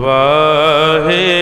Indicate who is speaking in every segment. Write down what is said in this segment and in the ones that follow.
Speaker 1: ਵਾਹੇ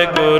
Speaker 1: দেখবো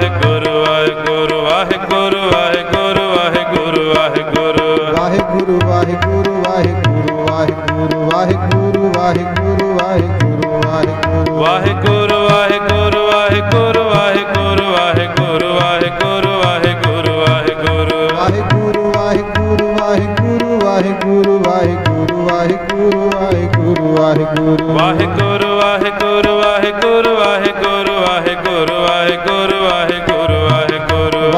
Speaker 1: गुरु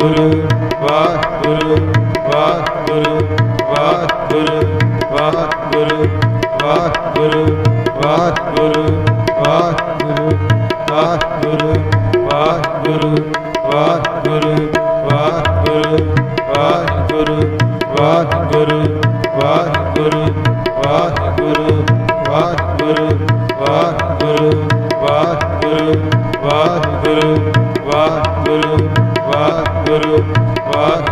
Speaker 1: Guru.